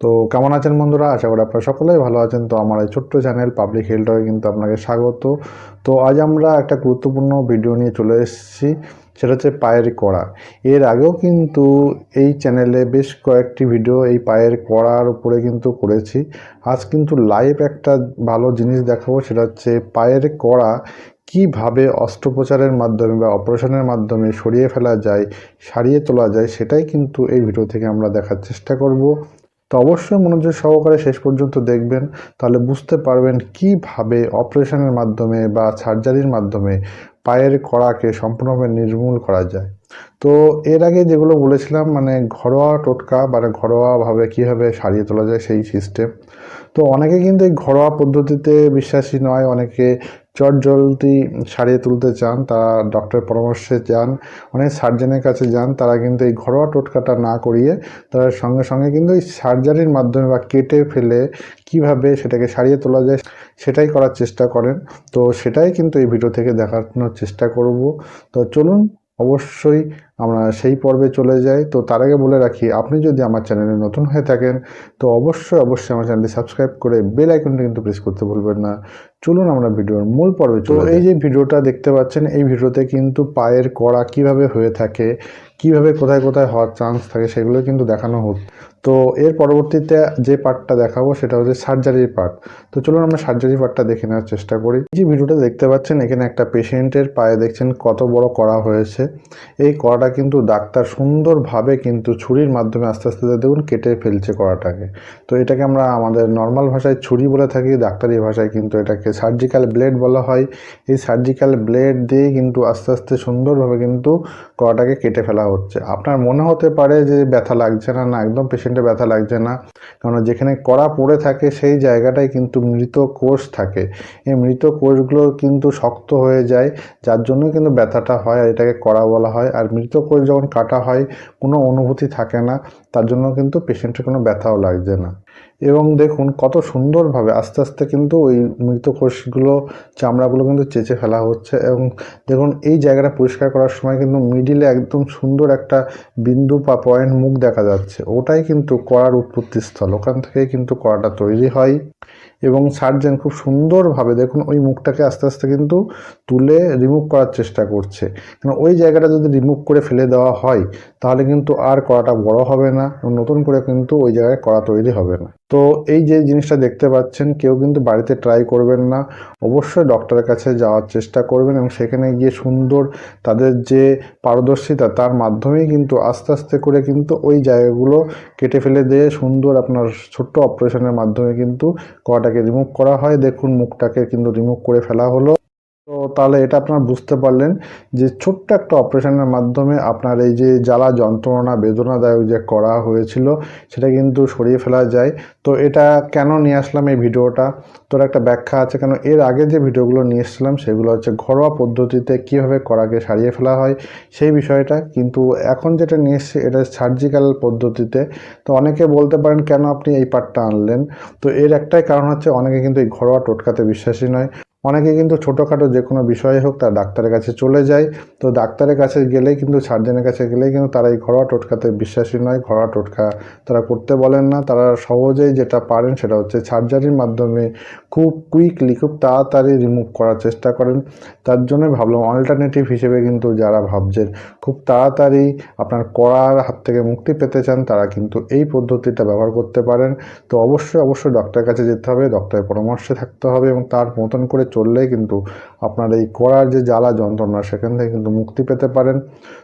তো কেমন আছেন বন্ধুরা? আশা করি আপনারা সকলেই ভালো আছেন। তো আমার এই ছোট্ট চ্যানেল পাবলিক হেলথে কিন্তু আপনাকে স্বাগত। তো আজ আমরা একটা গুরুত্বপূর্ণ ভিডিও নিয়ে চলে এসেছি, সেটা হচ্ছে পায়ের কড়া। এর আগেও কিন্তু এই চ্যানেলে বেশ কয়েকটি ভিডিও এই পায়ের কড়ার উপরে কিন্তু করেছি। আজ কিন্তু লাইভ একটা ভালো জিনিস দেখাবো, সেটা হচ্ছে পায়ের কড়া কীভাবে অস্ত্রোপচারের মাধ্যমে বা অপারেশনের মাধ্যমে সরিয়ে ফেলা যায়, সারিয়ে তোলা যায়, সেটাই কিন্তু এই ভিডিও থেকে আমরা দেখার চেষ্টা করব। তো অবশ্যই মনোযোগ সহকারে শেষ পর্যন্ত দেখবেন, তাহলে বুঝতে পারবেন কীভাবে অপারেশনের মাধ্যমে বা সার্জারির মাধ্যমে পায়ের কড়াকে সম্পূর্ণভাবে নির্মূল করা যায়। তো এর আগে যেগুলো বলেছিলাম মানে ঘরোয়া টোটকা মানে ঘরোয়াভাবে কীভাবে সারিয়ে তোলা যায় সেই সিস্টেম তো অনেকে কিন্তু এই ঘরোয়া পদ্ধতিতে বিশ্বাসী নয়, অনেকে চট জলদি সারিয়ে তুলতে চান, তারা ডক্টরের পরামর্শে যান, অনেক সার্জনের কাছে যান, তারা কিন্তু এই ঘরোয়া টোটকাটা না করিয়ে তারা সঙ্গে সঙ্গে কিন্তু এই সার্জারির মাধ্যমে বা কেটে ফেলে কীভাবে সেটাকে সারিয়ে তোলা যায় সেটাই করার চেষ্টা করেন। তো সেটাই কিন্তু এই ভিডিও থেকে দেখানোর চেষ্টা করব। তো চলুন, অবশ্যই আমরা সেই পর্বে চলে যাই। তো তার আগে বলে রাখি আপনি যদি আমার চ্যানেলে নতুন হয়ে থাকেন তো অবশ্যই অবশ্যই আমার চ্যানেলটি সাবস্ক্রাইব করে বেল আইকনটি কিন্তু প্রেস করতে ভুলবেন না। চলুন আমরা ভিডিওর মূল পর্বে তো এই যে ভিডিওটা দেখতে পাচ্ছেন এই ভিডিওতে কিন্তু পায়ের কড়া কীভাবে হয়ে থাকে কীভাবে কোথায় কোথায় হওয়ার চান্স থাকে সেগুলো কিন্তু দেখানো হচ্ছে তো এর পরবর্তীতে যে পার্টটা দেখাবো সেটা হচ্ছে সার্জারির পার্ট তো চলুন আমরা সার্জারি পার্টটা দেখে নেওয়ার চেষ্টা করি। যে ভিডিওটা দেখতে পাচ্ছেন, এখানে একটা পেশেন্টের পায়ে দেখছেন কত বড় কড়া হয়েছে। এই কড়াটা কিন্তু ডাক্তার সুন্দরভাবে কিন্তু ছুরির মাধ্যমে আস্তে আস্তে দেখুন কেটে ফেলছে কড়াটাকে তো এটাকে আমরা আমাদের নর্মাল ভাষায় ছুরি বলে থাকি, ডাক্তারি ভাষায় কিন্তু এটাকে সার্জিক্যাল ব্লেড বলা হয়। এই সার্জিক্যাল ব্লেড দিয়ে কিন্তু আস্তে আস্তে সুন্দরভাবে কিন্তু কড়াটাকে কেটে ফেলা হচ্ছে। আপনার মনে হতে পারে যে ব্যথা লাগছে না না, একদম পেশেন্টের ব্যথা লাগছে না। কারণ যেখানে কড়া পড়ে থাকে সেই জায়গাটায় কিন্তু মৃত কোষ থাকে। এই মৃত কোষগুলো কিন্তু শক্ত হয়ে যায়, যার জন্য কিন্তু ব্যথাটা হয় আর এটাকে কড়া বলা হয়। আর মৃত কোষ যখন কাটা হয়, কোনো অনুভূতি থাকে না, তার জন্য কিন্তু পেশেন্টের কোনো ব্যথাও লাগছে না। এবং দেখুন কত সুন্দরভাবে আস্তে আস্তে কিন্তু ওই মৃত কোষগুলো, চামড়াগুলো কিন্তু চেঁচে ফেলা হচ্ছে এবং দেখুন এই জায়গাটা পরিষ্কার করার সময় কিন্তু মিডিলে একদম সুন্দর একটা বিন্দু বা পয়েন্ট মুখ দেখা যাচ্ছে। ওটাই কিন্তু কড়ার উৎপত্তিস্থল। ওখান থেকেই কিন্তু কড়াটা তৈরি হয়। এবং সার্জেন খুব সুন্দরভাবে দেখুন ওই মুখটাকে আস্তে আস্তে কিন্তু তুলে রিমুভ করার চেষ্টা করছে। কারণ ওই জায়গাটা যদি রিমুভ করে ফেলে দেওয়া হয়, তাহলে কিন্তু আর করাটা বড় হবে না নতুন করে কিন্তু ওই জায়গায় কড়া তৈরি হবে না। তো এই যে জিনিসটা দেখতে পাচ্ছেন, কেউ কিন্তু বাড়িতে ট্রাই করবেন না। অবশ্যই ডক্টরের কাছে যাওয়ার চেষ্টা করবেন এবং সেখানে গিয়ে সুন্দর তাদের যে পারদর্শিতা, তার মাধ্যমেই কিন্তু আস্তে আস্তে করে কিন্তু ওই জায়গাগুলো কেটে ফেলে দিয়ে সুন্দর আপনার ছোট্ট অপারেশনের মাধ্যমে কিন্তু কড়াটাকে রিমুভ করা হয় দেখুন মুখটাকে কিন্তু রিমুভ করে ফেলা হলো। তো তাহলে এটা আপনার বুঝতে পারলেন যে ছোট্ট একটা অপারেশনের মাধ্যমে আপনার এই যে জ্বালা যন্ত্রণা, বেদনাদায়ক যে করা হয়েছিল, সেটা কিন্তু সরিয়ে ফেলা যায়। তো এটা কেন নিয়ে আসলাম এই ভিডিওটা? তোর একটা ব্যাখ্যা আছে কেন? এর আগে যে ভিডিওগুলো নিয়ে এসেছিলাম, সেগুলো হচ্ছে ঘরোয়া পদ্ধতিতে কীভাবে করাকে সারিয়ে ফেলা হয়, সেই বিষয়টা। কিন্তু এখন যেটা নিয়ে এসেছি, এটা সার্জিক্যাল পদ্ধতিতে। তো অনেকে বলতে পারেন, কেন আপনি এই পার্টটা আনলেন? তো এর একটাই কারণ হচ্ছে, অনেকে কিন্তু এই ঘরোয়া টোটকাতে বিশ্বাসী নয়। অনেকে কিন্তু ছোটোখাটো যে কোনো বিষয়ে হোক তার ডাক্তারের কাছে চলে যায়। তো ডাক্তারের কাছে গেলেই কিন্তু, সার্জেনের কাছে গেলেই কিন্তু তারা এই ঘরোয়া টোটকাতে বিশ্বাসী নয়। ঘরোয়া টোটকা তারা করতে বলেন না। তারা সহজেই যেটা পারেন সেটা হচ্ছে সার্জারির মাধ্যমে খুব কুইকলি, খুব তাড়াতাড়ি রিমুভ করার চেষ্টা করেন। তার জন্যই ভাবলাম অল্টারনেটিভ হিসেবে কিন্তু যারা ভাবছেন খুব তাড়াতাড়ি আপনার করার হাত থেকে মুক্তি পেতে চান, তারা কিন্তু এই পদ্ধতিটা ব্যবহার করতে পারেন। তো অবশ্যই অবশ্যই ডক্টরের কাছে যেতে হবে। ডক্টরের পরামর্শে থাকতে হবে এবং তার মতন করে চললেই কিন্তু আপনার এই করার যে জ্বালা যন্ত্রণা, সেখান থেকে কিন্তু মুক্তি পেতে পারেন।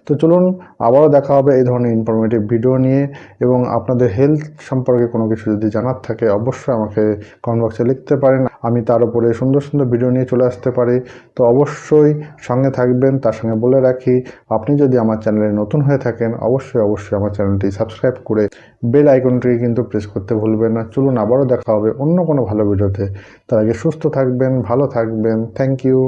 তো চলুন আবারও দেখা হবে এই ধরনের ইনফরমেটিভ ভিডিও নিয়ে এবং আপনাদের হেলথ সম্পর্কে কোনো কিছু যদি জানার থাকে, অবশ্যই আমাকে কমেন্ট বক্সে লিখতে পারেন। আমি তার উপরে সুন্দর সুন্দর ভিডিও নিয়ে চলে আসতে পারি। তো অবশ্যই সঙ্গে থাকবেন, তার সঙ্গে বলে রাখি, আপনি যদি আমার চ্যানেলে নতুন হয়ে থাকেন, অবশ্যই অবশ্যই আমার চ্যানেলটি সাবস্ক্রাইব করে বেল আইকনটি কিন্তু প্রেস করতে ভুলবেন না। চলুন আবারও দেখা হবে অন্য কোনো ভালো ভিডিওতে তার আগে সুস্থ থাকবেন, ভালো থাকবেন। Thank you